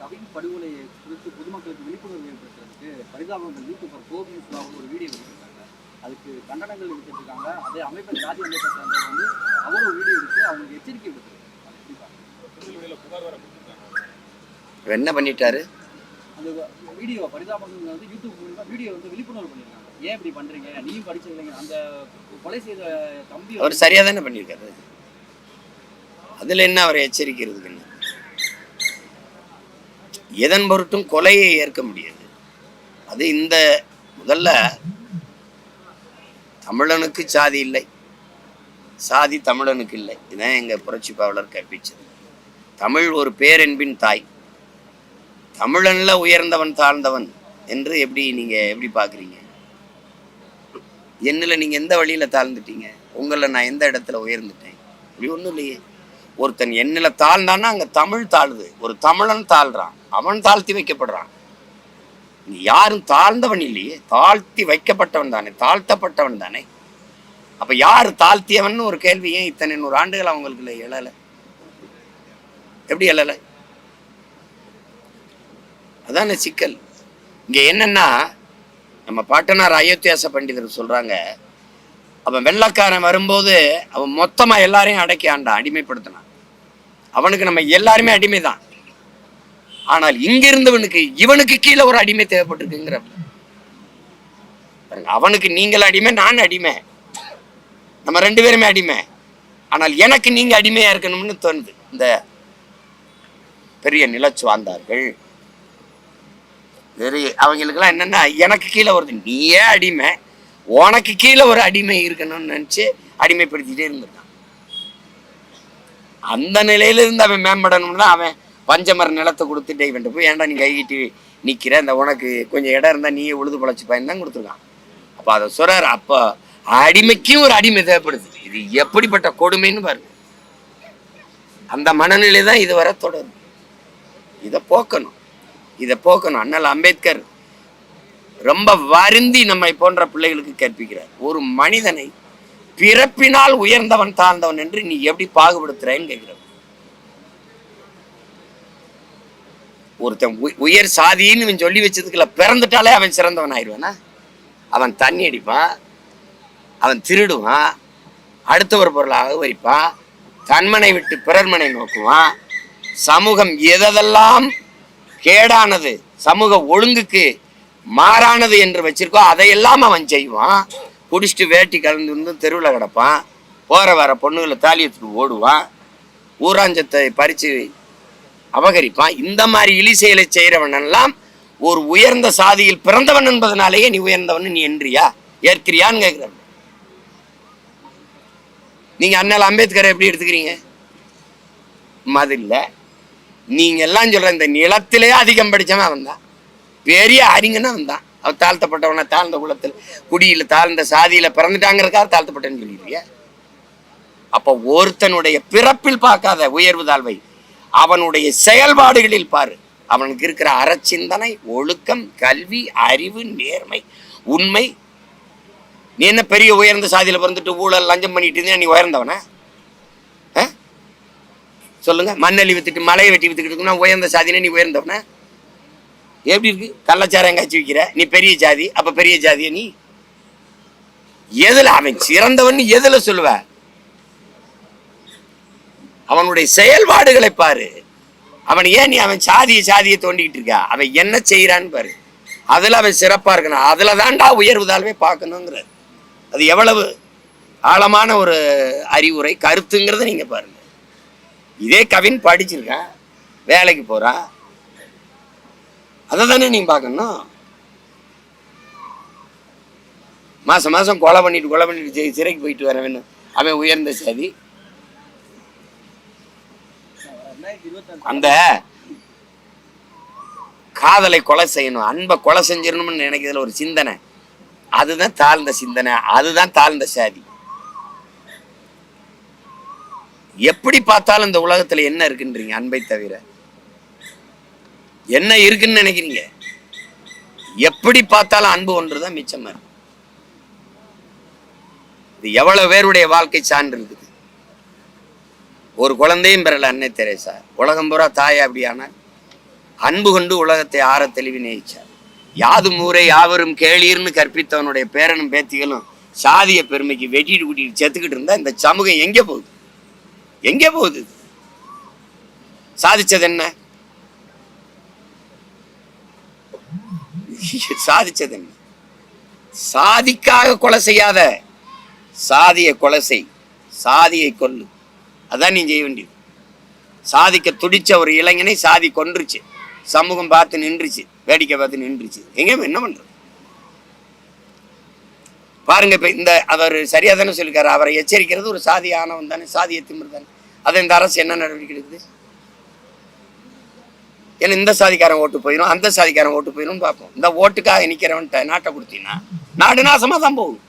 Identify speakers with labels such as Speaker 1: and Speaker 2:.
Speaker 1: கவின் படுகொலை குறித்து பொதுமக்களுக்கு விழிப்புணர்வு ஏற்படுத்துறதுக்கு பரிதாபங்கள் யூடியூபர் கோபி சுலாவும் ஒரு வீடியோ வெளியிட்டிருக்காங்க. அதுக்கு கண்டனங்கள் விடுத்திருக்காங்க. அதே அமைப்பை ஜாதி அமைப்பை வந்து அவரும் வீடியோ எடுத்து அவங்களுக்கு எச்சரிக்கை விடுத்திருக்காங்க.
Speaker 2: என்ன பண்ணிட்டாரு?
Speaker 1: அந்த வீடியோ பரிதாபங்கள் வந்து யூடியூப் மூலமா வீடியோ வந்து விழிப்புணர்வு பண்ணியிருக்காங்க ஏன் இப்படி பண்றீங்க? நீயும் படிச்சிருக்கீங்க அந்த கொலை செய்த தம்பி
Speaker 2: அவர் சரியா தானே பண்ணியிருக்காரு? அதுல என்ன அவரை எச்சரிக்கிறதுக்கு என்ன? எதன் பொருட்டும் கொலையை ஏற்க முடியாது. அது இந்த முதல்ல தமிழனுக்கு சாதி இல்லை. சாதி தமிழனுக்கு இல்லை. இதுதான் எங்க புரட்சி பாவலர் கற்பிச்சது. தமிழ் ஒரு பேரென்பின் தாய். தமிழன்ல உயர்ந்தவன் தாழ்ந்தவன் என்று எப்படி நீங்க எப்படி பார்க்குறீங்க? என்னில் நீங்கள் எந்த வழியில் தாழ்ந்துட்டீங்க? உங்களில் நான் எந்த இடத்துல உயர்ந்துட்டேன்? இப்படி ஒன்றும் இல்லையே. ஒருத்தன் என்னில் தாழ்ந்தான்னா அங்கே தமிழ் தாழுது. ஒரு தமிழன் தாழ்றான். அவன் தாழ்த்தி வைக்கப்படுறான். நீ யாரும் தாழ்ந்தவன் இல்லையே தாழ்த்தி வைக்கப்பட்டவன் தானே தாழ்த்தப்பட்டவன் தானே. அப்போ யார் தாழ்த்தியவன் ஒரு கேள்வி ஏன் இத்தனை நூறு ஆண்டுகள் அவங்களுக்கு எழலை? எப்படி எழலை? அதானே சிக்கல். இங்கே என்னன்னா நம்ம பாட்டனார் அயோத்தியாச பண்டிதர் சொல்றாங்க அவன் வெள்ளக்காரன் வரும்போது அவன் மொத்தமா எல்லாரையும் அடக்கி ஆண்டான் அடிமைப்படுத்தினான். அவனுக்கு நம்ம எல்லாருமே அடிமை தான் ஆனால் இங்கிருந்தவனுக்கு இவனுக்கு கீழே ஒரு அடிமை தேவைப்பட்டிருக்குங்கிற அவனுக்கு நீங்கள் அடிமை நான் அடிமை. நம்ம ரெண்டு பேருமே அடிமை. ஆனால் எனக்கு நீங்க அடிமையா இருக்கணும்னு தோணுது. இந்த பெரிய நிலச்சுவாந்தார்கள். வெறி அவங்களுக்கெல்லாம் என்னன்னா எனக்கு கீழே வருது. நீயே அடிமை. உனக்கு கீழே ஒரு அடிமை இருக்கணும்னு நினச்சி அடிமைப்படுத்திட்டே இருந்திருக்கான். அந்த நிலையில இருந்து அவன் மேம்படணும்னா அவன் பஞ்சமர நிலத்தை கொடுத்துட்டு இவன்ட்டு போய் ஏன்டா நீ கைகிட்டு நிற்கிற இந்த உனக்கு கொஞ்சம் இடம் இருந்தால் நீயே உழுது பழச்சி பயன் தான் கொடுத்துருக்கான். அப்போ அதை சொல்கிறார் அப்போ அடிமைக்கும் ஒரு அடிமை தேவைப்படுது. இது எப்படிப்பட்ட கொடுமைன்னு பாருங்க அந்த மனநிலை தான் இதுவரை தொடரும் இதை போக்கணும். இதை போக்கணும். அண்ணல் அம்பேத்கர் ரொம்ப வருந்தி நம்மை போன்ற பிள்ளைகளுக்கு கற்பிக்கிறார். ஒரு மனிதனை பிறப்பினால் உயர்ந்தவன் தாழ்ந்தவன் என்று நீ எப்படி பாகுபடுத்துறேன்னு கேட்கிறார். ஒருத்தன் உயர் சாதின்னு இவன் சொல்லி வச்சதுக்குள்ள பிறந்துட்டாலே அவன் சிறந்தவன் ஆயிடுவானா அவன் தண்ணி அடிப்பான் அவன் திருடுவான் அடுத்த ஒரு பொருளை வரிப்பான் தன்மனை விட்டு பிறர்மனை நோக்குவான் சமூகம் எதெல்லாம் கேடானது சமூக ஒழுங்குக்கு மாறானது என்று வச்சிருக்கோ அதையெல்லாம் அவன் செய்வான். குடிச்சிட்டு வேட்டி கலந்து வந்து தெருவில் கிடப்பான். போகிற வர பொண்ணுகளை தாலியத்துக்கு ஓடுவான். ஊராஞ்சத்தை பறித்து அபகரிப்பான் இந்த மாதிரி இழி செயலை செய்கிறவனெல்லாம் ஒரு உயர்ந்த சாதியில் பிறந்தவன் என்பதனாலேயே நீ உயர்ந்தவன் நீ என்றியா? ஏற்கிறியான்னு கேட்குறவன் நீங்க அண்ணல் அம்பேத்கரை எப்படி எடுத்துக்கிறீங்க? மதில்ல நீங்க எல்லாம் சொல்ற இந்த நிலத்திலே அதிகம் படிச்சவன் அவன் தான். பெரிய அறிஞனா அவன் தான். அவன் தாழ்த்தப்பட்டவன தாழ்ந்த குலத்தில் குடியில் தாழ்ந்த சாதியில பிறந்துட்டாங்கிறதுக்காக தாழ்த்தப்பட்டேன்னு சொல்லிடுறிய? அப்போ ஒருத்தனுடைய பிறப்பில் பார்க்காத உயர்வு தாழ்வை அவனுடைய செயல்பாடுகளில் பாரு. அவனுக்கு இருக்கிற அறச்சிந்தனை ஒழுக்கம் கல்வி அறிவு நேர்மை உண்மை. நீ என்ன பெரிய உயர்ந்த சாதியில் பிறந்துட்டு ஊழல் லஞ்சம் பண்ணிட்டு நீ உயர்ந்தவன? ஆ? சொல்லுங்க. மண்ணள்ளி வித்துட்டு மலையை வெட்டி வித்துக்கிட்டு உயர்ந்த சாதினே நீ உயர்ந்தவன? எப்படி இருக்கு? கள்ளச்சாரம் காய்ச்சி விற்கிற நீ பெரிய ஜாதி அப்ப பெரிய ஜாதிய நீ? எதுல அவன் சிறந்தவன் எதுல சொல்லுவ? அவனுடைய செயல்பாடுகளை பாரு. அவன் ஏன் நீ அவன் சாதியை சாதியை தோண்டிக்கிட்டு இருக்கா? அவன் என்ன செய்யறான்னு பாரு. அதில் அவன் சிறப்பாக இருக்கணும். அதில் தான்டா உயர்வுதாலுமே பார்க்கணுங்கிற அது எவ்வளவு ஆழமான ஒரு அறிவுரை கருத்துங்கிறத நீங்கள் பாருங்க. இதே கவின் படிச்சிருக்கான் வேலைக்கு போகிறான் அதை தானே நீங்கள் பார்க்கணும். மாதம் மாதம் கொலை பண்ணிட்டு கொலை பண்ணிட்டு சிறைக்கு போயிட்டு வர வேணும் அவன் உயர்ந்த சாதி. அந்த காதலை கொலை செய்யணும் அன்பை கொலை செஞ்சிடணும்னு நினைக்கிறதுல ஒரு சிந்தனை. அதுதான் தாழ்ந்த சிந்தனை அதுதான் தாழ்ந்த சாதி. எப்படி பார்த்தாலும் இந்த உலகத்துல என்ன இருக்குன்றீங்க அன்பை தவிர? என்ன இருக்குன்னு நினைக்கிறீங்க? எப்படி பார்த்தாலும் அன்பு ஒன்றுதான் மிச்சமா இருக்கு. இது எவ்வளவு பேருடைய வாழ்க்கை சான்று இருக்குது. ஒரு குழந்தையும் பெறல அன்னை தெரேசா. உலகம் பூரா தாய் அப்படியானால் அன்பு கொண்டு உலகத்தை ஆற தெளிவி நேயிச்சார். யாது ஊரை யாவரும் கேளீர்னு கற்பித்தவனுடைய பேரனும் பேத்திகளும் சாதிய பெருமைக்கு வெட்டிட்டு கூட்டிட்டு செத்துக்கிட்டு இருந்தா இந்த சமூகம் எங்கே போகுது? எங்கே போகுது? சாதிச்சது என்ன? சாதிச்சது என்ன? சாதிக்காக கொலை செய்யாத சாதியை கொலை செய் சாதியை கொல்லு. அதான் நீ செய்ய வேண்டியது. சாதிக்க துடிச்ச ஒரு இளைஞனை சாதி கொன்றுச்சு. சமூகம் பார்த்து நின்றுச்சு வேடிக்கை பார்த்து நின்றுச்சு. எங்கேயும் என்ன பண்றது? பாருங்க இப்ப இந்த அவர் சரியா தானே சொல்லிருக்காரு அவரை எச்சரிக்கிறது ஒரு சாதி ஆணவம் தானே சாதிய திமிர் தானே. அதை இந்த அரசு என்ன நடவடிக்கை எடுக்குது? ஏன்னா இந்த சாதிக்காரன் ஓட்டு போயிடும் அந்த சாதிக்காரன் ஓட்டு போயிடும் பார்ப்போம். இந்த ஓட்டுக்காக நிக்கிறவன்ட்ட நாட்டை கொடுத்தீங்கன்னா நாடு நாசமா தான் போகும்.